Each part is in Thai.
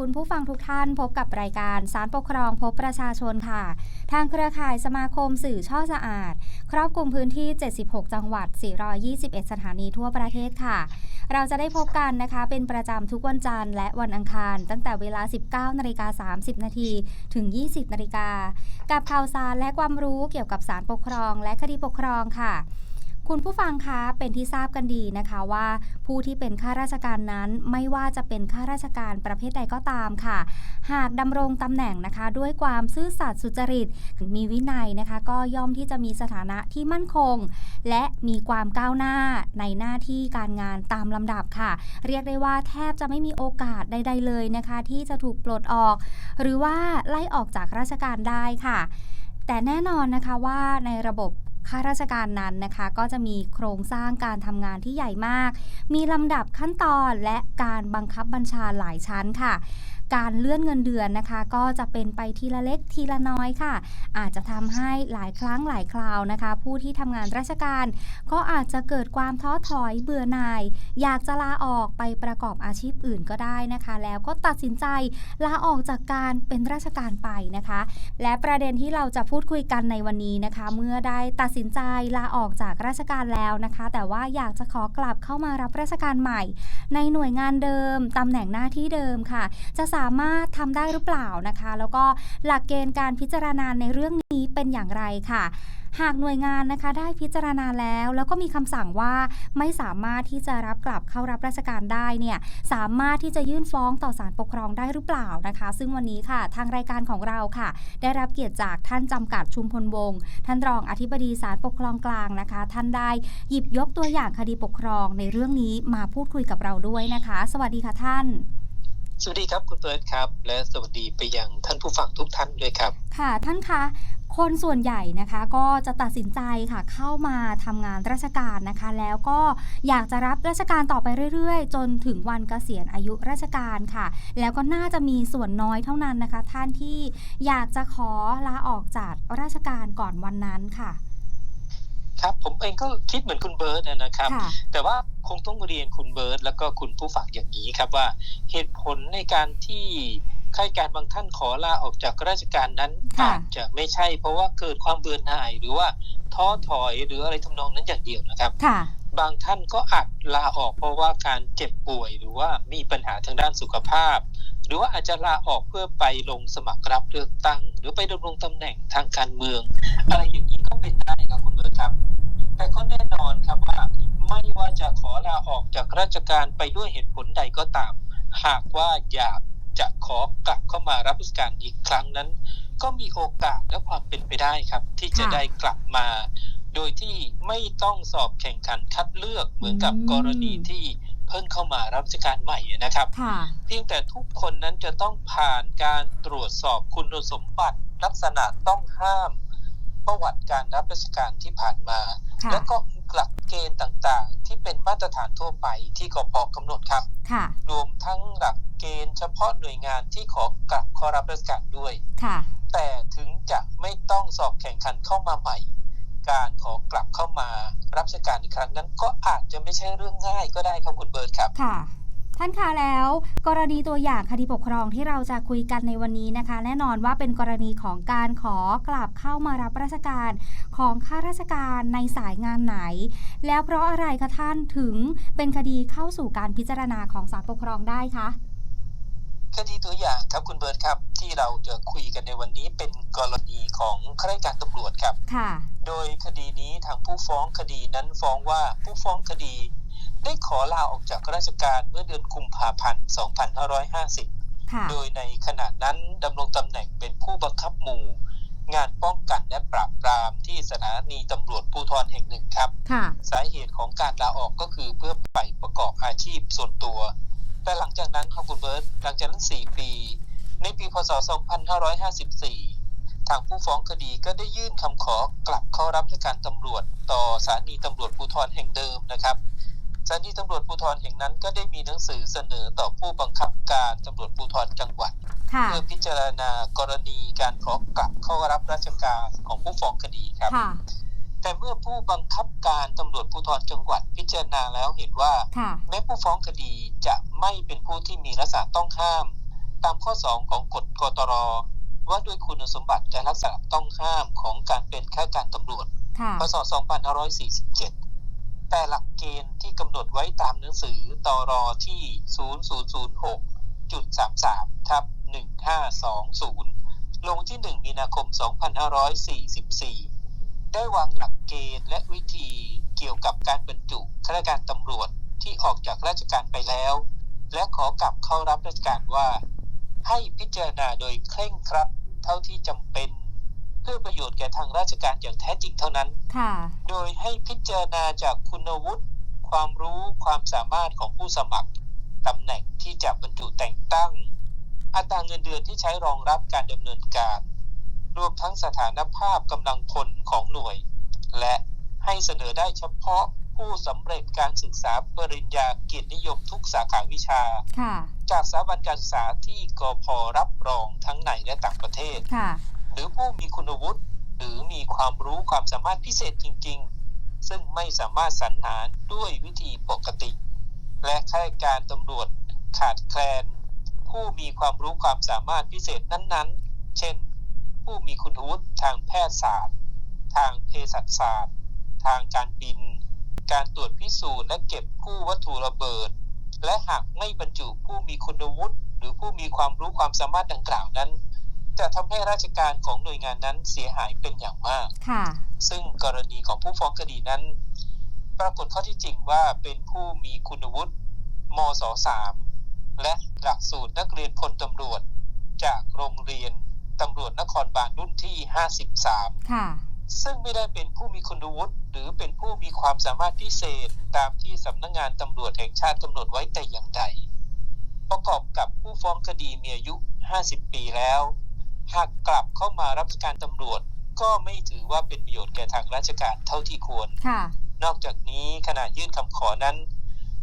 คุณผู้ฟังทุกท่านพบกับรายการสารปกครองพบประชาชนค่ะ ทางเครือข่ายสมาคมสื่อช่อสะอาด ครอบคลุมพื้นที่ 76 จังหวัด 421 สถานีทั่วประเทศค่ะ เราจะได้พบกันนะคะ เป็นประจำทุกวันจันทร์และวันอังคาร ตั้งแต่เวลา 19นาฬิกา30 นาทีถึง 20นาฬิกากับข่าวสารและความรู้เกี่ยวกับสารปกครอง และคดีปกครองค่ะ คุณผู้ฟังคะเป็นที่ทราบกันดีนะคะว่า ผู้ที่เป็นข้าราชการนั้นไม่ว่าจะเป็นข้าราชการประเภทใดก็ตามค่ะ หากดำรงตำแหน่งนะคะ ด้วยความซื่อสัตย์สุจริต มีวินัยนะคะ ก็ย่อมที่จะมีสถานะที่มั่นคง และมีความก้าวหน้าในหน้าที่การงานตามลำดับค่ะ เรียกได้ว่าแทบจะไม่มีโอกาสใด ๆ เลยนะคะ ที่จะถูกปลดออก หรือว่าไล่ออกจากราชการได้ค่ะแต่แน่นอนนะคะว่าในระบบ ข้าราชการนั้นนะคะ ก็จะมีโครงสร้างการทำงานที่ใหญ่มาก มีลำดับขั้นตอนและการบังคับบัญชาหลายชั้นค่ะ การเลื่อนเงินเดือนนะคะ ก็จะเป็นไปทีละเล็กทีละน้อยค่ะ อาจจะทำให้หลายครั้งหลายคราวนะคะ ผู้ที่ทำงานราชการ ก็อาจจะเกิดความท้อถอยเบื่อหน่าย อยากจะลาออกไปประกอบอาชีพอื่นก็ได้นะคะ แล้วก็ตัดสินใจลาออกจากการเป็นราชการไปนะคะ และประเด็นที่เราจะพูดคุยกันในวันนี้นะคะ เมื่อได้ตัดสินใจลาออกจากราชการแล้วนะคะ แต่ว่าอยากจะขอกลับเข้ามารับราชการใหม่ ในหน่วยงานเดิมตำแหน่งหน้าที่เดิมค่ะ จะสามารถทำได้หรือเปล่านะคะ แล้วก็หลักเกณฑ์การพิจารณาในเรื่องนี้เป็นอย่างไรค่ะ หากหน่วยงานนะคะได้พิจารณาแล้ว แล้วก็มีคำสั่งว่าไม่สามารถที่จะรับกลับเข้ารับราชการได้เนี่ยสามารถที่จะยื่นฟ้องต่อศาลปกครองได้หรือเปล่านะคะ ซึ่งวันนี้ค่ะ ทางรายการของเราค่ะ ได้รับเกียรติจากท่านจำกัดชุมพลวงศ์ท่านรองอธิบดีศาลปกครองกลางนะคะ ท่านได้หยิบยกตัวอย่างคดีปกครองในเรื่องนี้มาพูดคุยกับเราด้วยนะคะ สวัสดีค่ะท่าน สวัสดีครับคุณเบิร์ตครับ และสวัสดีไปยังท่านผู้ฟังทุกท่านด้วยครับ ค่ะท่านคะคนส่วนใหญ่นะคะก็จะตัดสินใจค่ะเข้ามาทำงานราชการนะคะ แล้วก็อยากจะรับราชการต่อไปเรื่อยๆ จนถึงวันเกษียณอายุราชการค่ะ แล้วก็น่าจะมีส่วนน้อยเท่านั้นนะคะ ท่านที่อยากจะขอลาออกจากราชการก่อนวันนั้นค่ะ ครับผมเองก็คิดเหมือนคุณเบิร์ตนะครับค่ะแต่ว่า คงต้องเรียนคุณเบิร์ตแล้วก็คุณผู้ฟังอย่างนี้ครับว่า เหตุผลในการที่ข้าราชการบางท่านขอลาออกจากราชการนั้นค่ะอาจจะไม่ใช่ เพราะว่าเกิดความเบื่อหน่ายหรือว่าท้อถอยหรืออะไรทำนองนั้นอย่างเดียวนะครับค่ะบางท่านก็อาจลาออกเพราะว่าการเจ็บป่วย หรือว่ามีปัญหาทางด้านสุขภาพ หรือว่าอาจจะลาออกเพื่อไปลงสมัครรับเลือกตั้ง หรือไปดำรงตำแหน่งทางการเมือง อะไรอย่างนี้ก็เป็นได้ครับคุณเบิร์ตครับ แต่ก็แน่นอนครับว่า ไม่ว่าจะขอลาออกจากราชการไปด้วยเหตุผลใดก็ตาม หากว่าอยากจะขอกลับเข้ามารับราชการอีกครั้งนั้น ก็มีโอกาสและความเป็นไปได้ครับ ที่จะค่ะได้กลับมา โดยที่ไม่ต้องสอบแข่งขันคัดเลือกเหมือนกับอืมกรณีที่เพิ่งเข้ามารับราชการใหม่นะครับค่ะเพียงแต่ทุกคนนั้นจะต้องผ่านการตรวจสอบคุณสมบัติลักษณะต้องห้าม ประวัติการรับราชการที่ผ่านมาค่ะแล้วก็ หลักเกณฑ์ต่างๆ ที่เป็นมาตรฐานทั่วไปที่กพกำหนดครับค่ะรวมทั้งหลักเกณฑ์เฉพาะหน่วยงานที่ขอกลับเข้ารับราชการด้วยค่ะแต่ถึงจะไม่ต้องสอบแข่งขันเข้ามาใหม่ การขอกลับเข้ามารับราชการอีกครั้งนั้นก็อาจจะไม่ใช่เรื่องง่ายก็ได้ครับคุณเบิร์ตครับค่ะ ท่านคะแล้ว กรณีตัวอย่างคดีปกครองที่เราจะคุยกันในวันนี้นะคะ แน่นอนว่าเป็นกรณีของการขอกลับเข้ามารับราชการของข้าราชการในสายงานไหน แล้วเพราะอะไรคะท่านถึงเป็นคดีเข้าสู่การพิจารณาของศาลปกครองได้คะคดีตัวอย่างครับคุณเบิร์ตครับ ที่เราจะคุยกันในวันนี้เป็นกรณีของข้าราชการตำรวจครับค่ะ โดยคดีนี้ทางผู้ฟ้องคดีนั้นฟ้องว่าผู้ฟ้องคดี ได้ขอลาออกจากราชการเมื่อเดือนกุมภาพันธ์ 2550ค่ะโดยในขณะนั้นดำรงตำแหน่งเป็นผู้บังคับหมู่ งานป้องกันและปราบปรามที่สถานีตำรวจภูธรแห่งหนึ่งครับค่ะสาเหตุของการลาออกก็คือเพื่อไปประกอบอาชีพส่วนตัว แต่หลังจากนั้นครับคุณเบิร์ตหลังจากนั้น 4 ปี ในปีพศ 2554ทางผู้ฟ้องคดีก็ได้ยื่นคำขอกลับเข้ารับราชการตำรวจ ต่อสถานีตำรวจภูธรแห่งเดิมนะครับ สถานีตำรวจภูธรแห่งนั้นก็ได้มีหนังสือเสนอต่อผู้บังคับการตำรวจภูธรจังหวัดค่ะเพื่อพิจารณากรณีการขอกลับเข้ารับราชการของผู้ฟ้องคดีครับค่ะแต่เมื่อผู้บังคับการตำรวจภูธรจังหวัดพิจารณาแล้วเห็นว่าค่ะแม้ผู้ฟ้องคดีจะไม่เป็นผู้ที่มีลักษณะต้องห้าม ตามข้อ 2 ของกฎกตรว่าด้วยคุณสมบัติและลักษณะต้องห้ามของการเป็นข้าราชการตำรวจค่ะพศ2547 แต่หลักเกณฑ์ที่กำหนดไว้ตามหนังสือตรอที่ 0006.33ทับ1520 ลงที่ 1 มีนาคม 2544 ได้วางหลักเกณฑ์และวิธีเกี่ยวกับการบรรจุข้าราชการตำรวจที่ออกจากราชการไปแล้ว และขอกลับเข้ารับราชการว่า ให้พิจารณาโดยเคร่งครัดเท่าที่จำเป็น พื่อประโยชน์แก่ทางราชการอย่างแท้จริงเท่านั้น ค่ะ โดยให้พิจารณาจากคุณวุฒิ ความรู้ความสามารถของผู้สมัครตำแหน่งที่จะบรรจุแต่งตั้ง อัตราเงินเดือนที่ใช้รองรับการดำเนินการ รวมทั้งสถานภาพกำลังพลของหน่วย และให้เสนอได้เฉพาะผู้สำเร็จการศึกษาปริญญาเกียรตินิยมทุกสาขาวิชาค่ะจากสถาบันการศึกษาที่กพรับรองทั้งในและต่างประเทศค่ะ หรือผู้มีคุณวุฒิหรือมีความรู้ความสามารถพิเศษจริง ๆ ซึ่งไม่สามารถสรรหาด้วยวิธีปกติ และข้าราชการตำรวจขาดแคลน ผู้มีความรู้ความสามารถพิเศษนั้นๆ เช่น ผู้มีคุณวุฒิทางแพทยศาสตร์ ทางเภสัชศาสตร์ ทางการบิน การตรวจพิสูจน์และเก็บกู้วัตถุระเบิด และหากไม่บรรจุผู้มีคุณวุฒิหรือผู้มีความรู้ความสามารถดังกล่าวนั้น จะทำให้ราชการของหน่วยงานนั้นเสียหายเป็นอย่างมากค่ะซึ่งกรณีของผู้ฟ้องคดีนั้น ปรากฏข้อที่จริงว่าเป็นผู้มีคุณวุฒิมศ3และหลักสูตรนักเรียนพลตำรวจ จากโรงเรียนตำรวจนครบาลรุ่นที่ 53 ค่ะ ซึ่งไม่ได้เป็นผู้มีคุณวุฒิหรือเป็นผู้มีความสามารถพิเศษตามที่สำนักงานตำรวจแห่งชาติกำหนดไว้แต่อย่างใด ประกอบกับผู้ฟ้องคดีมีอายุ 50 ปีแล้ว หากกลับเข้ามารับราชการตำรวจ ก็ไม่ถือว่าเป็นประโยชน์แก่ทางราชการเท่าที่ควรค่ะนอกจากนี้ขณะยื่นคำขอนั้น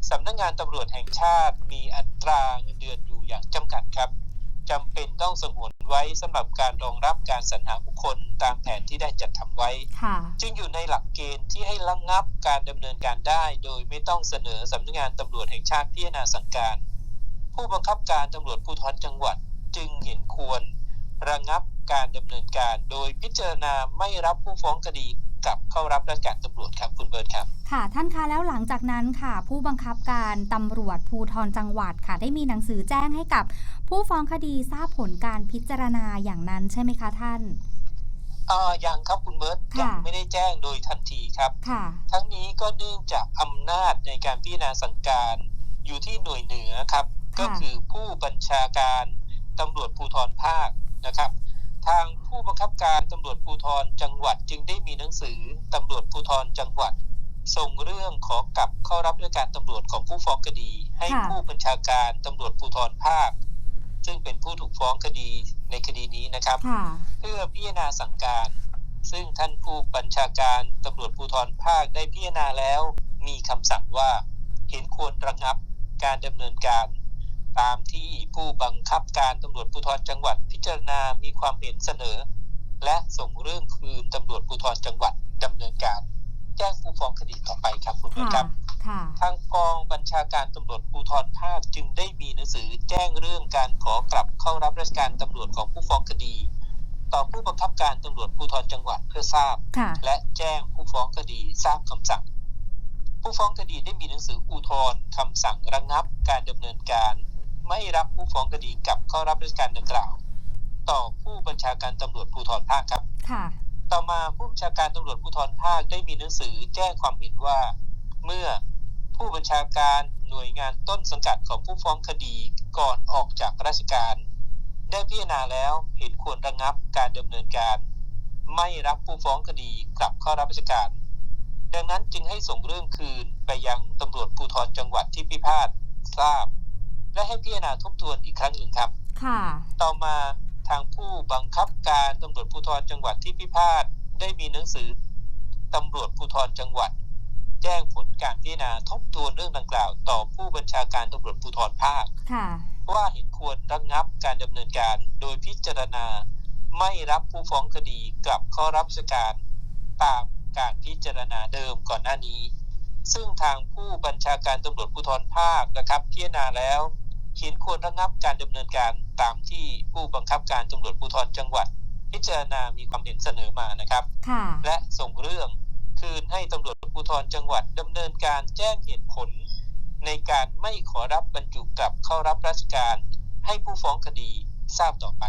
สำนักงานตำรวจแห่งชาติมีอัตราเงินเดือนอยู่อย่างจำกัดครับจำเป็นต้องสงวนไว้สำหรับการรองรับการสรรหาบุคคลตามแผนที่ได้จัดทำไว้ค่ะจึงอยู่ในหลักเกณฑ์ที่ให้ระงงับการดำเนินการได้ โดยไม่ต้องเสนอสำนักงานตำรวจแห่งชาติพิจารณาสั่งการ ผู้บังคับการตำรวจภูธรจังหวัดจึงเห็นควร ระงับการดำเนินการ โดยพิจารณาไม่รับผู้ฟ้องคดีกลับเข้ารับราชการตำรวจครับคุณเบิร์ตครับ ค่ะท่านคะแล้วหลังจากนั้นค่ะ ผู้บังคับการตำรวจภูธรจังหวัดค่ะ ได้มีหนังสือแจ้งให้กับ ผู้ฟ้องคดีทราบผลการพิจารณาอย่างนั้นใช่ไหมคะท่านอ่ายังครับคุณเบิร์ตค่ะยังไม่ได้แจ้งโดยทันทีครับค่ะ ทั้งนี้ก็เนื่องจากอำนาจในการพิจารณาสั่งการอยู่ที่หน่วยเหนือครับค่ะก็คือผู้บัญชาการตำรวจภูธรภาค นะครับ ทางผู้บังคับการตำรวจภูธรจังหวัดจึงได้มีหนังสือตำรวจภูธรจังหวัด ส่งเรื่องขอกลับเข้ารับราชการตำรวจของผู้ฟ้องคดี ให้ค่ะผู้บัญชาการตำรวจภูธรภาค ซึ่งเป็นผู้ถูกฟ้องคดีในคดีนี้นะครับค่ะเพื่อพิจารณาสั่งการ ซึ่งท่านผู้บัญชาการตำรวจภูธรภาคได้พิจารณาแล้ว มีคำสั่งว่าเห็นควรระงับการดำเนินการ ตามที่ผู้บังคับการตำรวจภูธรจังหวัด พิจารณามีความเห็นเสนอ และส่งเรื่องคืนตำรวจภูธรจังหวัดดำเนินการ แจ้งผู้ฟ้องคดีต่อไปครับคุณผู้ชมค่ะครับค่ะทางกองบัญชาการตำรวจภูธรภาคจึงได้มีหนังสือแจ้งเรื่องการขอกลับเข้ารับราชการตำรวจของผู้ฟ้องคดี ต่อผู้บังคับการตำรวจภูธรจังหวัดเพื่อทราบค่ะและแจ้งผู้ฟ้องคดีทราบคำสั่ง ผู้ฟ้องคดีได้มีหนังสืออุทธรณ์คำสั่งระงับการดำเนินการ ไม่รับผู้ฟ้องคดีกลับเข้ารับราชการดังกล่าว ต่อผู้บัญชาการตำรวจภูธรภาคครับ ค่ะ ต่อมาผู้บัญชาการตำรวจภูธรภาคได้มีหนังสือแจ้งความเห็นว่า เมื่อผู้บัญชาการหน่วยงานต้นสังกัดของผู้ฟ้องคดีก่อนออกจากราชการ ได้พิจารณาแล้วเห็นควรระงับการดำเนินการ ไม่รับผู้ฟ้องคดีกลับเข้ารับราชการ ดังนั้นจึงให้ส่งเรื่องคืนไปยังตำรวจภูธรจังหวัดที่พิพาททราบ และให้พิจารณาทบทวนอีกครั้งหนึ่งครับ ค่ะ ต่อมาทางผู้บังคับการตำรวจภูธรจังหวัดที่พิพาทได้มีหนังสือตำรวจภูธรจังหวัด แจ้งผลการพิจารณาทบทวนเรื่องดังกล่าว ต่อผู้บัญชาการตำรวจภูธรภาคค่ะว่าเห็นควรระงับการดำเนินการ โดยพิจารณาไม่รับผู้ฟ้องคดีกลับเข้ารับราชการตามการพิจารณาเดิมก่อนหน้านี้ ซึ่งทางผู้บัญชาการตำรวจภูธรภาคนะครับพิจารณาแล้ว เห็นควรระงับการดำเนินการตามที่ผู้บังคับการตำรวจภูธรจังหวัด พิจารณามีความเห็นเสนอมานะครับค่ะและส่งเรื่องคืนให้ตำรวจภูธรจังหวัดดำเนินการแจ้งเหตุผล ในการไม่ขอรับบรรจุกลับเข้ารับราชการ ให้ผู้ฟ้องคดีทราบต่อไป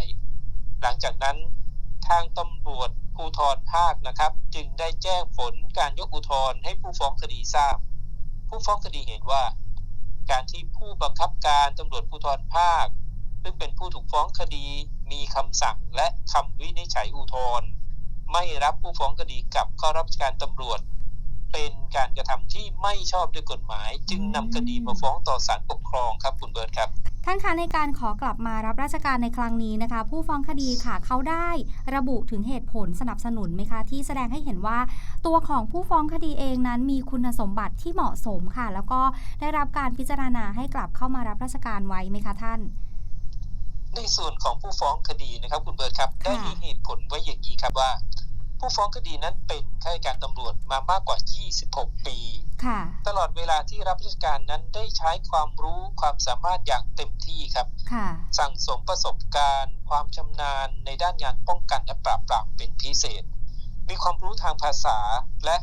หลังจากนั้นทางตำรวจภูธรภาคนะครับ จึงได้แจ้งผลการยกอุทธรณ์ให้ผู้ฟ้องคดีทราบ ผู้ฟ้องคดีเห็นว่า การที่ผู้บังคับการตำรวจภูธรภาค ซึ่งเป็นผู้ถูกฟ้องคดี มีคำสั่งและคำวินิจฉัยอุทธรณ์ไม่รับผู้ฟ้องคดีกับข้ารับราชการตำรวจ เป็นการกระทำที่ไม่ชอบด้วยกฎหมาย จึงนำคดีมาฟ้องต่อศาลปกครองครับคุณเบิร์ตครับ ท่านคะในการขอกลับมารับราชการในครั้งนี้นะคะ ผู้ฟ้องคดีค่ะเขาได้ระบุถึงเหตุผลสนับสนุนไหมคะ ที่แสดงให้เห็นว่า ตัวของผู้ฟ้องคดีเองนั้นมีคุณสมบัติที่เหมาะสมค่ะ แล้วก็ได้รับการพิจารณาให้กลับเข้ามารับราชการไว้ไหมคะท่าน ในส่วนของผู้ฟ้องคดีนะครับ คุณเบิร์ตครับค่ะได้มีเหตุผลไว้อย่างนี้ครับว่า ผู้ฟ้องคดีนั้นเป็นข้าราชการตำรวจมามากกว่า 26 ปีค่ะตลอดเวลาที่รับราชการนั้นได้ใช้ความรู้ความสามารถอย่างเต็มที่ครับค่ะสั่งสมประสบการณ์ ความชำนาญในด้านงานป้องกันและปราบปรามเป็นพิเศษ มีความรู้ทางภาษาและ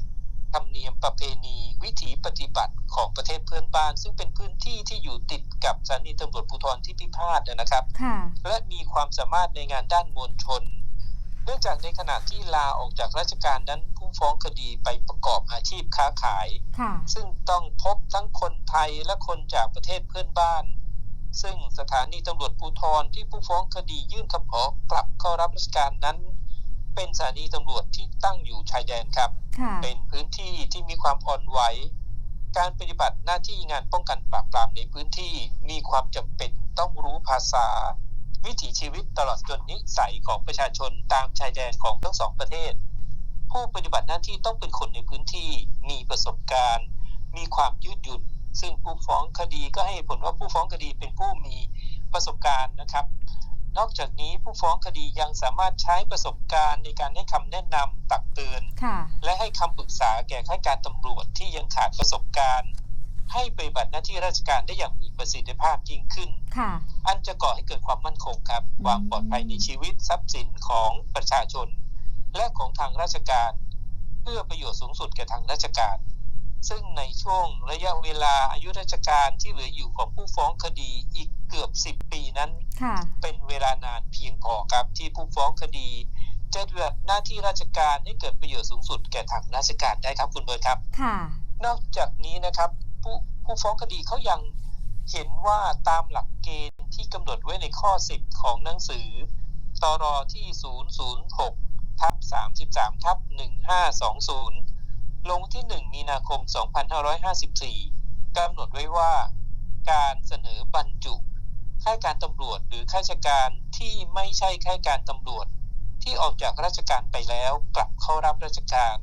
ธรรมเนียมประเพณี วิถีปฏิบัติของประเทศเพื่อนบ้าน ซึ่งเป็นพื้นที่ที่อยู่ติดกับสถานีตำรวจภูธรที่พิพาทนะครับค่ะและมีความสามารถในงานด้านมวลชน เนื่องจากในขณะที่ลาออกจากราชการนั้นผู้ฟ้องคดีไปประกอบอาชีพค้าขายค่ะซึ่งต้องพบทั้งคนไทยและคนจากประเทศเพื่อนบ้าน ซึ่งสถานีตำรวจภูธรที่ผู้ฟ้องคดียื่นคำขอกลับเข้ารับราชการนั้น เป็นสถานีตำรวจที่ตั้งอยู่ชายแดนครับค่ะเป็นพื้นที่ที่มีความอ่อนไหวการปฏิบัติหน้าที่งานป้องกันปราบปรามในพื้นที่มีความจำเป็นต้องรู้ภาษา วิถีชีวิตตลอดจนนิสัยของประชาชนตามชายแดนของทั้งสองประเทศ ผู้ปฏิบัติหน้าที่ต้องเป็นคนในพื้นที่มีประสบการณ์ มีความยืดหยุ่น ซึ่งผู้ฟ้องคดีก็ให้ผลว่าผู้ฟ้องคดีเป็นผู้มีประสบการณ์นะครับ นอกจากนี้ผู้ฟ้องคดียังสามารถใช้ประสบการณ์ในการให้คำแนะนำตักเตือนค่ะและให้คำปรึกษาแก่ข้าราชการตำรวจที่ยังขาดประสบการณ์ ให้ปฏิบัติหน้าที่ราชการได้อย่างมีประสิทธิภาพยิ่งขึ้นค่ะ อันจะก่อให้เกิดความมั่นคงครับอืมความปลอดภัยในชีวิตทรัพย์สินของประชาชน และของทางราชการ เพื่อประโยชน์สูงสุดแก่ทางราชการ ซึ่งในช่วงระยะเวลาอายุราชการที่เหลืออยู่ของผู้ฟ้องคดีอีกเกือบ 10 ปีนั้นค่ะเป็นเวลานานเพียงพอครับที่ผู้ฟ้องคดีจะปฏิบัติหน้าที่ราชการให้เกิดประโยชน์สูงสุดแก่ทางราชการได้ครับคุณเบิร์ตครับ ค่ะ นอกจากนี้นะครับ ผู้ผู้ฟ้องคดีเขายัง เห็นว่าตามหลักเกณฑ์ที่กำหนดไว้ในข้อ 10 ของหนังสือตรที่ 006 ทับ 33 ทับ 1520 ลงที่ 1 มีนาคม 2554 กำหนดไว้ว่า การเสนอบรรจุข้าราชการตำรวจหรือข้าราชการที่ไม่ใช่ข้าราชการตำรวจ ที่ออกจากราชการไปแล้วกลับเข้ารับราชการ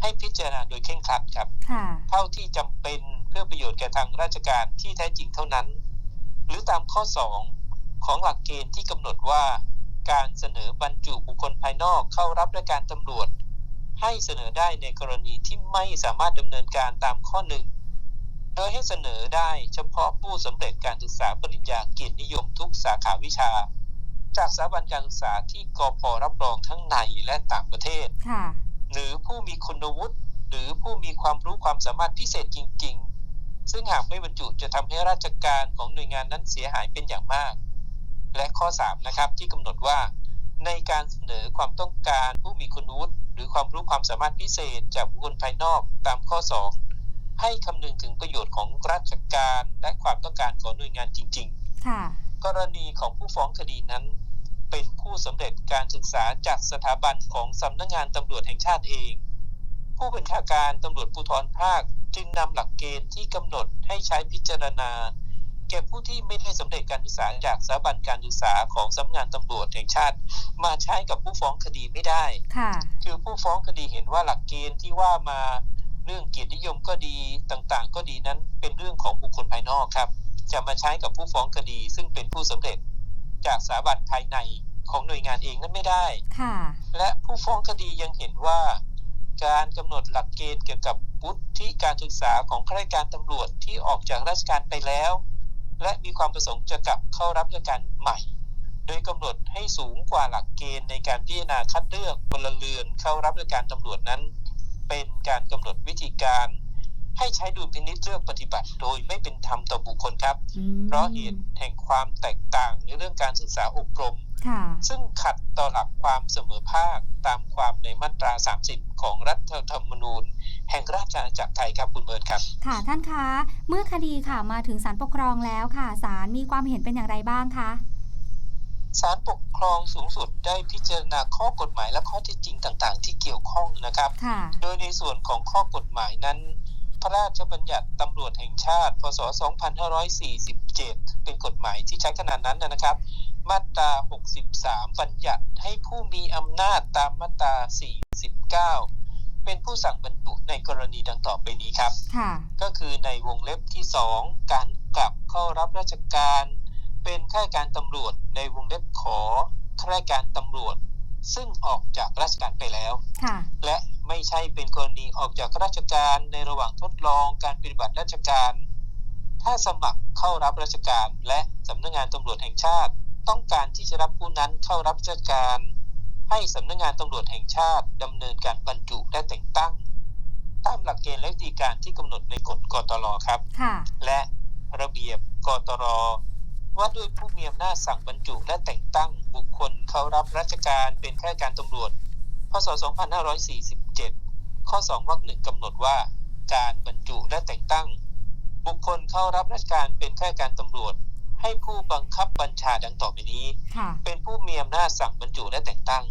ให้พิจารณาโดยเคร่งครัดครับค่ะเท่าที่จำเป็น เพื่อประโยชน์แก่ทางราชการที่แท้จริงเท่านั้น หรือตามข้อ 2 ของหลักเกณฑ์ที่กำหนดว่า การเสนอบรรจุบุคคลภายนอกเข้ารับราชการตำรวจ ให้เสนอได้ในกรณีที่ไม่สามารถดำเนินการตามข้อ 1 โดยให้เสนอได้เฉพาะผู้สำเร็จการศึกษาปริญญาเกียรตินิยมทุกสาขาวิชา จากสถาบันการศึกษาที่กพรับรองทั้งในและต่างประเทศค่ะหรือผู้มีคุณวุฒิหรือผู้มีความรู้ความสามารถพิเศษจริง ๆ ซึ่งหากไม่บรรจุจะทำให้ราชการของหน่วยงานนั้นเสียหายเป็นอย่างมาก และข้อ 3 นะครับที่กำหนดว่า ในการเสนอความต้องการผู้มีคุณวุฒิหรือความรู้ความสามารถพิเศษจากบุคคลภายนอกตามข้อ 2 ให้คำนึงถึงประโยชน์ของราชการและความต้องการของหน่วยงานจริงๆค่ะกรณีของผู้ฟ้องคดีนั้น เป็นผู้สำเร็จการศึกษาจากสถาบันของสำนักงานตำรวจแห่งชาติเอง ผู้บัญชาการตำรวจภูธรภาค จึงนำหลักเกณฑ์ที่กำหนดให้ใช้พิจารณา แก่ผู้ที่ไม่ได้สำเร็จการศึกษาจากสถาบันการศึกษาของสำนักงานตำรวจแห่งชาติ มาใช้กับผู้ฟ้องคดีไม่ได้ค่ะคือผู้ฟ้องคดีเห็นว่าหลักเกณฑ์ที่ว่ามาเรื่องเกียรตินิยมก็ดีต่างๆ ก็ดีนั้นเป็นเรื่องของบุคคลภายนอกครับ จะมาใช้กับผู้ฟ้องคดี ซึ่งเป็นผู้สำเร็จจากสถาบันภายในของหน่วยงานเองนั้นไม่ได้ ค่ะ และผู้ฟ้องคดียังเห็นว่า การกำหนดหลักเกณฑ์เกี่ยวกับวุฒิการศึกษาของข้าราชการตำรวจที่ออกจากราชการไปแล้ว และมีความประสงค์จะกลับเข้ารับราชการใหม่ โดยกำหนดให้สูงกว่าหลักเกณฑ์ในการพิจารณาคัดเลือกพลเรือนเข้ารับราชการตำรวจนั้น เป็นการกำหนดวิธีการ ให้ใช้ดุลพินิจเลือกปฏิบัติ โดยไม่เป็นธรรมต่อบุคคลครับอืมเพราะเหตุแห่งความแตกต่างในเรื่องการศึกษาอบรมค่ะซึ่งขัดต่อหลักความเสมอภาคตามความในมาตรา 30 ของรัฐธรรมนูญ แห่งราชอาณาจักรไทยครับคุณเบิร์ตครับ ค่ะท่านคะ เมื่อคดีค่ะมาถึงศาลปกครองแล้วค่ะศาลมีความเห็นเป็นอย่างไรบ้างคะศาลปกครองสูงสุดได้พิจารณาข้อกฎหมายและข้อเท็จจริงต่าง ๆ ที่เกี่ยวข้องนะครับค่ะโดยในส่วนของข้อกฎหมายนั้น พระราชบัญญัติตำรวจแห่งชาติ พศ 2547 เป็นกฎหมายที่ใช้ขนาดนั้นนะครับ มาตรา 63 บัญญัติให้ผู้มีอำนาจตามมาตรา 49 เป็นผู้สั่งบรรจุในกรณีดังต่อไปนี้ครับค่ะก็คือในวงเล็บที่ 2 การกลับเข้ารับราชการ เป็นข้าราชการตำรวจในวงเล็บขอข้าราชการตำรวจ ซึ่งออกจากราชการไปแล้วค่ะและไม่ ใช่เป็นกรณีออกจากราชการในระหว่างทดลองการปฏิบัติราชการ ถ้าสมัครเข้ารับราชการและสำนักงานตำรวจแห่งชาติ ต้องการที่จะรับผู้นั้นเข้ารับราชการ ให้สำนักงานตำรวจแห่งชาติดำเนินการบรรจุและแต่งตั้ง ตามหลักเกณฑ์และวิธีการที่กำหนดในกฎกตรครับค่ะและระเบียบกตรว่าด้วยผู้มีอำนาจสั่งบรรจุและแต่งตั้งบุคคลเข้ารับราชการเป็นข้าราชการตำรวจ พศ 2547ข้อ 2วรรคหนึ่งกำหนดว่า การบรรจุและแต่งตั้ง บุคคลเข้ารับราชการเป็นข้าราชการตำรวจ ให้ผู้บังคับบัญชาดังต่อไปนี้ค่ะเป็นผู้มีอำนาจสั่งบรรจุและแต่งตั้ง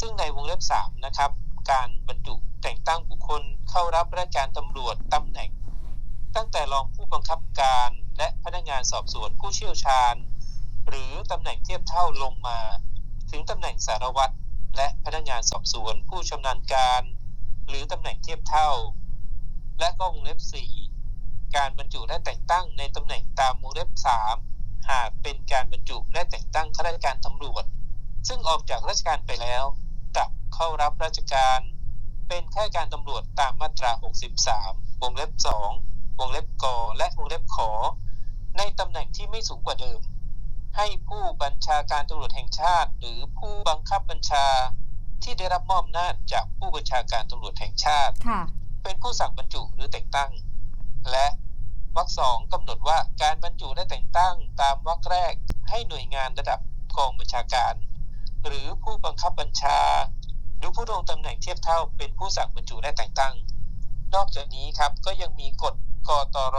ซึ่งในวงเล็บ3นะครับการบรรจุแต่งตั้งบุคคลเข้ารับราชการตำรวจตำแหน่ง ตั้งแต่รองผู้บังคับการและพนักงานสอบสวนผู้เชี่ยวชาญ หรือตำแหน่งเทียบเท่าลงมา ถึงตำแหน่งสารวัตร และพนักงานสอบสวนผู้ชำนาญการ หรือตำแหน่งเทียบเท่า และก็วงเล็บ 4 การบรรจุและแต่งตั้งในตำแหน่งตามวงเล็บ 3 หากเป็นการบรรจุและแต่งตั้งข้าราชการตำรวจ ซึ่งออกจากราชการไปแล้วกลับเข้ารับราชการ เป็นข้าราชการตำรวจตามมาตรา 63 วงเล็บ 2 วงเล็บกและวงเล็บขอ ในตำแหน่งที่ไม่สูงกว่าเดิม ให้ผู้บัญชาการตำรวจแห่งชาติ หรือผู้บังคับบัญชาที่ได้รับมอบอำนาจจากผู้บัญชาการตำรวจแห่งชาติค่ะเป็นผู้สั่งบรรจุหรือแต่งตั้ง และวรรคสองกำหนดว่าการบรรจุและแต่งตั้งตามวรรคแรกให้หน่วยงานระดับกองบัญชาการ หรือผู้บังคับบัญชา หรือผู้ดำรงตำแหน่งเทียบเท่า เป็นผู้สั่งบรรจุและแต่งตั้ง นอกจากนี้ครับก็ยังมีกฎกตร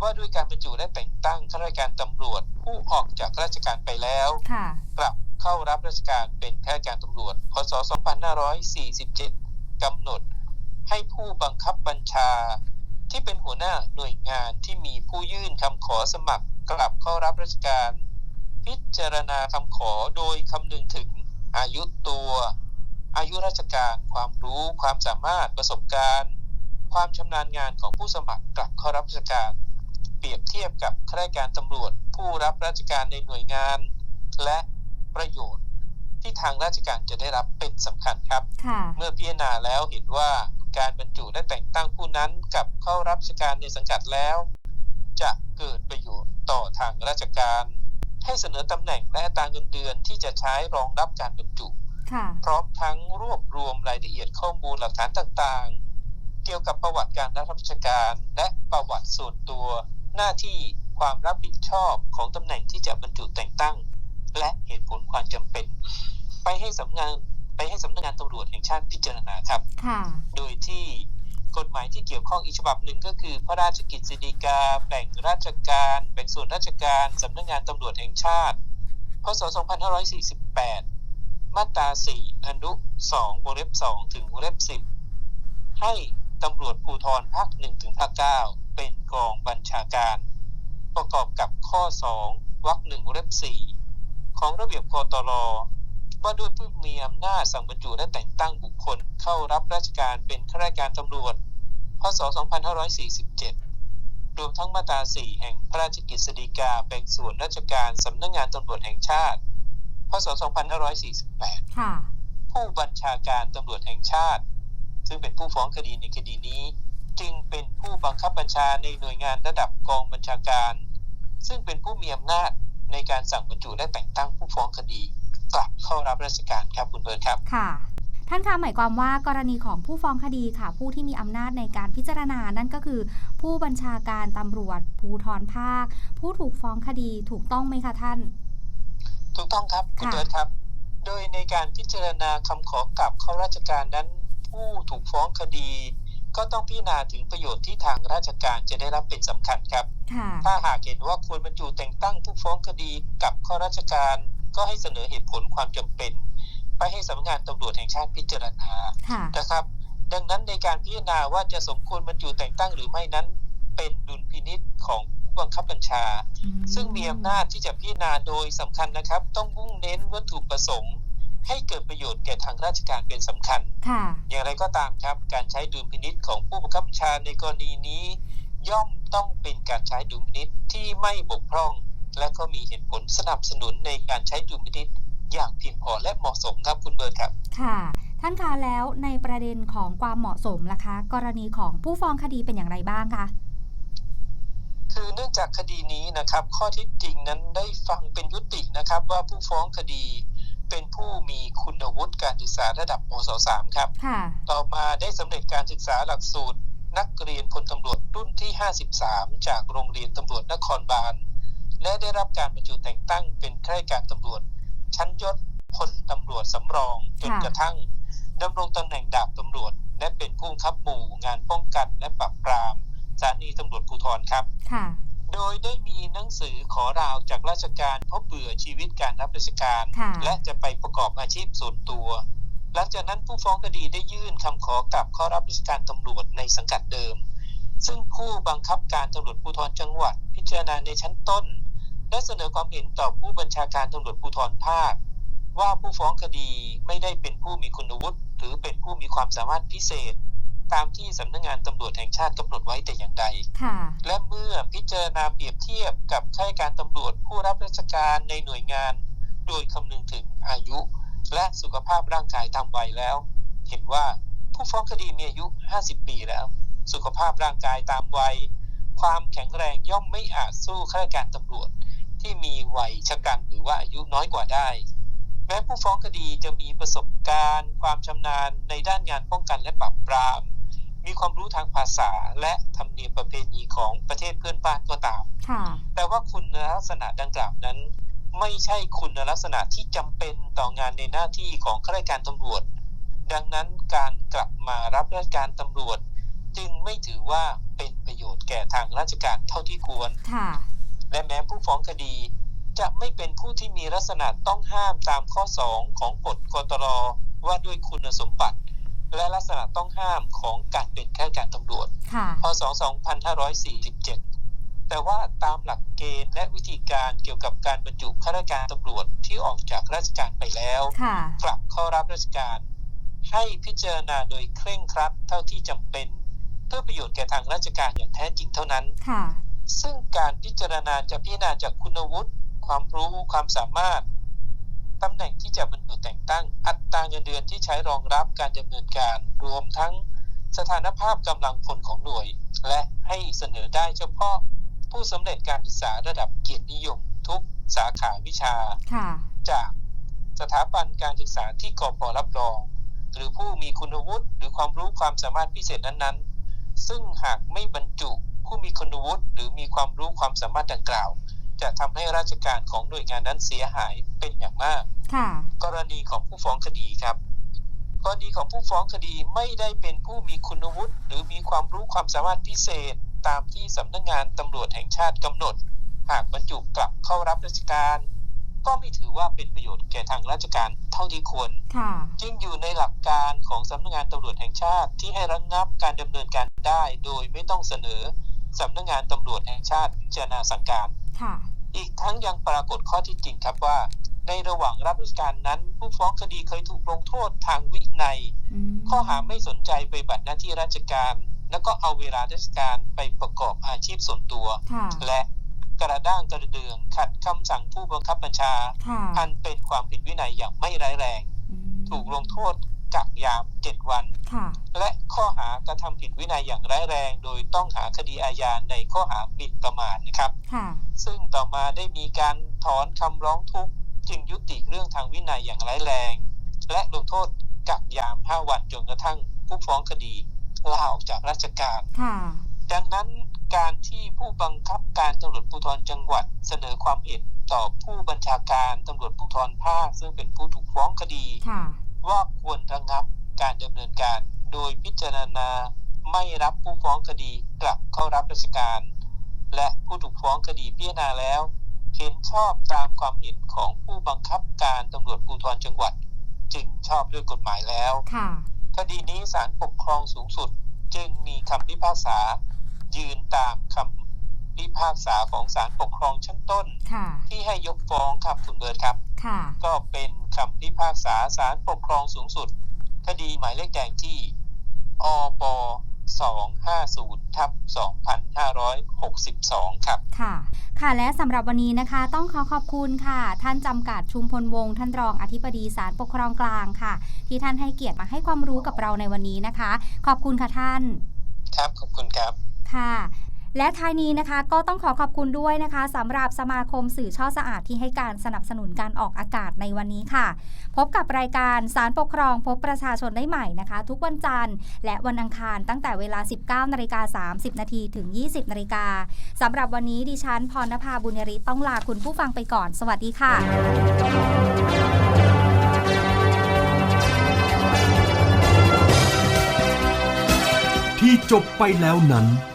ว่าด้วยการบรรจุและแต่งตั้งข้าราชการตำรวจ ผู้ออกจากราชการไปแล้วค่ะกลับเข้ารับราชการเป็นข้าราชการตำรวจ พศ 2547 กำหนดให้ผู้บังคับบัญชา ที่เป็นหัวหน้าหน่วยงานที่มีผู้ยื่นคำขอสมัครกลับเข้ารับราชการ พิจารณาคำขอโดยคำนึงถึงอายุตัว อายุราชการความรู้ความสามารถประสบการณ์ ความชำนาญงานของผู้สมัครกลับเข้ารับราชการ เปรียบเทียบกับข้าราชการตำรวจ ผู้รับราชการในหน่วยงาน และประโยชน์ที่ทางราชการจะได้รับเป็นสำคัญครับค่ะเมื่อพิจารณาแล้วเห็นว่าการบรรจุและแต่งตั้งผู้นั้นกับเข้ารับราชการในสังกัดแล้ว จะเกิดประโยชน์ต่อทางราชการ ให้เสนอตำแหน่งและอัตราเงินเดือนที่จะใช้รองรับการบรรจุค่ะพร้อมทั้งรวบรวมรายละเอียดข้อมูลหลักฐานต่างๆ เกี่ยวกับประวัติการรับราชการ และประวัติส่วนตัวหน้าที่ ความรับผิดชอบของตำแหน่งที่จะบรรจุแต่งตั้ง และเหตุผลความจำเป็น ไปให้สำนักงานไปให้สำนักงานตำรวจแห่งชาติพิจารณาครับค่ะโดยที่กฎหมายที่เกี่ยวข้องอีกฉบับหนึ่งก็คือ พระราชกิจสีกา แบ่งราชการ แบ่งส่วนราชการสำนักงานตำรวจแห่งชาติ พศ 2548 มาตรา 4 อนุ 2 วงเล็บ 2 ถึงวงเล็บ 10 ให้ตำรวจภูธรภาค 1 ถึงภาค 9 เป็นกองบัญชาการ ประกอบกับข้อ 2วรรค1วงเล็บ4ของระเบียบคอตรว่าด้วยผู้มีอำนาจสั่งบรรจุและแต่งตั้งบุคคลเข้ารับราชการเป็นข้าราชการตำรวจ พศ 2547 รวมทั้งมาตรา 4 แห่งพระราชกฤษฎีกาแบ่งส่วนราชการสำนักงานตำรวจแห่งชาติ พศ 2548 ผู้บัญชาการตำรวจแห่งชาติ ซึ่งเป็นผู้ฟ้องคดีในคดีนี้ จึงเป็นผู้บังคับบัญชาในหน่วยงานระดับกองบัญชาการ ซึ่งเป็นผู้มีอำนาจในการสั่งบรรจุและแต่งตั้งผู้ฟ้องคดี กลับเข้ารับราชการครับคุณเบิร์ตครับค่ะ ท่านคะหมายความว่ากรณีของผู้ฟ้องคดีค่ะ ผู้ที่มีอำนาจในการพิจารณานั่นก็คือ ผู้บัญชาการตำรวจภูธรภาค ผู้ถูกฟ้องคดีถูกต้องไหมคะท่าน ถูกต้องครับคุณค่ะเบิร์ตครับ โดยในการพิจารณาคำขอกลับเข้าราชการนั้น ผู้ถูกฟ้องคดี ก็ต้องพิจารณาถึงประโยชน์ที่ทางราชการจะได้รับเป็นสำคัญครับค่ะถ้าหากเห็นว่าควรบรรจุแต่งตั้งผู้ฟ้องคดีกลับเข้าราชการ ก็ให้เสนอเหตุผลความจำเป็น ไปให้สำนักงานตำรวจแห่งชาติพิจารณาค่ะนะครับ ดังนั้นในการพิจารณาว่าจะสมควรบรรจุแต่งตั้งหรือไม่นั้น เป็นดุลพินิษของผู้บังคับบัญชาอืซึ่งมีอำนาจที่จะพิจารณาโดยสำคัญนะครับ ต้องมุ่งเน้นวัตถุประสงค์ ให้เกิดประโยชน์แก่ทางราชการเป็นสำคัญค่ะอย่างไรก็ตามครับการใช้ดุลพินิษของผู้บังคับบัญชาในกรณีนี้ ย่อมต้องเป็นการใช้ดุลพินิษที่ไม่บกพร่อง และก็มีเหตุผลสนับสนุนในการใช้ดุลพินิษอย่างเพียงพอและเหมาะสมครับคุณเบิร์ตครับ ค่ะ ท่านคะแล้วในประเด็นของความเหมาะสมล่ะคะ กรณีของผู้ฟ้องคดีเป็นอย่างไรบ้างคะคือเนื่องจากคดีนี้นะครับ ข้อเที่จริงนั้นได้ฟังเป็นยุตินะครับว่าผู้ฟ้องคดี เป็นผู้มีคุณวุฒิการศึกษาระดับมศ .3 ครับค่ะต่อมาได้สำเร็จการศึกษาหลักสูตร นักเรียนพลตำรวจรุ่นที่ 53 จากโรงเรียนตำรวจนครบาล และได้รับการบรรจุแต่งตั้งเป็นข้าราชการตำรวจ ชั้นยศพลตำรวจสำรองจนค่ะกระทั่งดำรงตำแหน่งดาบตำรวจ และเป็นผู้บังคับหมู่งานป้องกันและปราบปรามสถานีตำรวจภูธรครับค่ะ โดยได้มีหนังสือขอราวจากราชการเพราะเบื่อชีวิตการรับราชการค่ะและจะไปประกอบอาชีพส่วนตัว หลังจากนั้นผู้ฟ้องคดีได้ยื่นคำขอกลับเข้ารับราชการตำรวจในสังกัดเดิม ซึ่งผู้บังคับการตำรวจภูธรจังหวัด พิจารณาในชั้นต้น และเสนอความเห็นต่อผู้บัญชาการตำรวจภูธรภาค ว่าผู้ฟ้องคดีไม่ได้เป็นผู้มีคุณวุฒิหรือเป็นผู้มีความสามารถพิเศษ ตามที่สำนักงานตำรวจแห่งชาติกำหนดไว้แต่อย่างใดค่ะและเมื่อพิจารณาเปรียบเทียบกับข้าราชการตำรวจผู้รับราชการในหน่วยงาน โดยคำนึงถึงอายุ และสุขภาพร่างกายตามวัยแล้ว เห็นว่าผู้ฟ้องคดีมีอายุ 50 ปีแล้ว สุขภาพร่างกายตามวัย ความแข็งแรงย่อมไม่อาจสู้ข้าราชการตำรวจที่มีวัยชะกันหรือว่าอายุน้อยกว่าได้แม้ผู้ฟ้องคดีจะมีประสบการณ์ ความชำนาญในด้านงานป้องกันและปราบปราม มีความรู้ทางภาษาและธรรมเนียมประเพณีของประเทศเพื่อนบ้านก็ตามค่ะแต่ว่าคุณลักษณะดังกล่าวนั้น ไม่ใช่คุณลักษณะที่จำเป็นต่องานในหน้าที่ของข้าราชการตำรวจ ดังนั้นการกลับมารับราชการตำรวจ จึงไม่ถือว่าเป็นประโยชน์แก่ทางราชการเท่าที่ควรค่ะและแม้ผู้ฟ้องคดีจะไม่เป็นผู้ที่มีลักษณะต้องห้ามตามข้อ 2 ของกฎกตรว่าด้วยคุณสมบัติ และลักษณะต้องห้ามของการเป็นข้าราชการตำรวจค่ะพศ 2547 แต่ว่าตามหลักเกณฑ์และวิธีการเกี่ยวกับการบรรจุข้าราชการตำรวจที่ออกจากราชการไปแล้วค่ะกลับเข้ารับราชการ ให้พิจารณาโดยเคร่งครัดเท่าที่จำเป็น เพื่อประโยชน์แก่ทางราชการอย่างแท้จริงเท่านั้นค่ะซึ่งการพิจารณาจะพิจารณาจากคุณวุฒิความรู้ความสามารถ ตำแหน่งที่จะบรรจุแต่งตั้ง อัตราเงินเดือนที่ใช้รองรับการดำเนินการ รวมทั้งสถานภาพกำลังพลของหน่วย และให้เสนอได้เฉพาะผู้สำเร็จการศึกษาระดับเกียรตินิยม ทุกสาขาวิชาค่ะจากสถาบันการศึกษาที่กพรับรอง หรือผู้มีคุณวุฒิหรือความรู้ความสามารถพิเศษนั้นๆ ซึ่งหากไม่บรรจุผู้มีคุณวุฒิหรือมีความรู้ความสามารถดังกล่าว จะทำให้ราชการของหน่วยงานนั้นเสียหายเป็นอย่างมากค่ะกรณีของผู้ฟ้องคดีครับกรณีของผู้ฟ้องคดีไม่ได้เป็นผู้มีคุณวุฒิหรือมีความรู้ความสามารถพิเศษตามที่สำนักงานตำรวจแห่งชาติกำหนด หากบรรจุกลับเข้ารับราชการ ก็ไม่ถือว่าเป็นประโยชน์แก่ทางราชการเท่าที่ควรค่ะจึงอยู่ในหลักการของสำนักงานตำรวจแห่งชาติที่ให้ระงงับการดำเนินการได้ โดยไม่ต้องเสนอ สำนักงานตำรวจแห่งชาติพิจารณาสั่งการค่ะอีกทั้งยังปรากฏข้อที่จริงครับว่า ในระหว่างรับราชการนั้น ผู้ฟ้องคดีเคยถูกลงโทษทางวินัยอืมข้อหาไม่สนใจไปบัตรหน้าที่ราชการ แล้วก็เอาเวลาราชการไปประกอบอาชีพส่วนตัวค่ะและกระด้างกระเดืองขัดคำสั่งผู้บังคับบัญชาค่ะอันเป็นความผิดวินัยอย่างไม่ร้ายแรงอืมถูกลงโทษ กักยาม7วันค่ะและข้อหากระทำผิดวินัยอย่างร้ายแรง โดยต้องหาคดีอาญาในข้อหาหมิ่นประมาทนะครับค่ะซึ่งต่อมาได้มีการถอนคำร้องทุกข์จึงยุติเรื่องทางวินัยอย่างร้ายแรง และลงโทษกักยาม5วันจนกระทั่งผู้ฟ้องคดีลาออกจากราชการค่ะดังนั้นการที่ผู้บังคับการตำรวจภูธรจังหวัดเสนอความเห็นต่อผู้บัญชาการตำรวจภูธรภาคซึ่งเป็นผู้ถูกฟ้องคดีค่ะ ว่าควรระงับการดำเนินการ โดยพิจารณาไม่รับผู้ฟ้องคดีกลับเข้ารับราชการ และผู้ถูกฟ้องคดีพิจารณาแล้ว เห็นชอบตามความเห็นของผู้บังคับการตำรวจภูธรจังหวัด จึงชอบด้วยกฎหมายแล้วค่ะคดีนี้ศาลปกครองสูงสุด จึงมีคำพิพากษา ยืนตามคำ พิพากษาของศาลปกครองชั้นต้นค่ะที่ให้ยกฟ้องครับคุณเบิร์ตครับค่ะก็เป็นคำพิพากษาศาลปกครองสูงสุด คดีหมายเลขแดงที่อป250ทับ2562 ครับ ค่ะ ค่ะ และสำหรับวันนี้นะคะ ต้องขอขอบคุณค่ะ ท่านจำกัดชุมพลวงศ์ท่านรองอธิบดีศาลปกครองกลางค่ะ ที่ท่านให้เกียรติมาให้ความรู้กับเราในวันนี้นะคะ ขอบคุณค่ะท่าน ครับ ขอบคุณครับ ค่ะ และท้ายนี้นะคะก็ต้องขอขอบคุณด้วยนะคะสำหรับสมาคมสื่อช่อสะอาดที่ให้การสนับสนุนการออกอากาศในวันนี้ค่ะ พบกับรายการสารปกครองพบประชาชนได้ใหม่นะคะ ทุกวันจันทร์ และวันอังคารตั้งแต่เวลา 19นาฬิกา30นาทีถึง 20นาฬิกาสำหรับวันนี้ดิฉันพรณภาบุญยริศต้องลาคุณผู้ฟังไปก่อน สวัสดีค่ะที่จบไปแล้วนั้น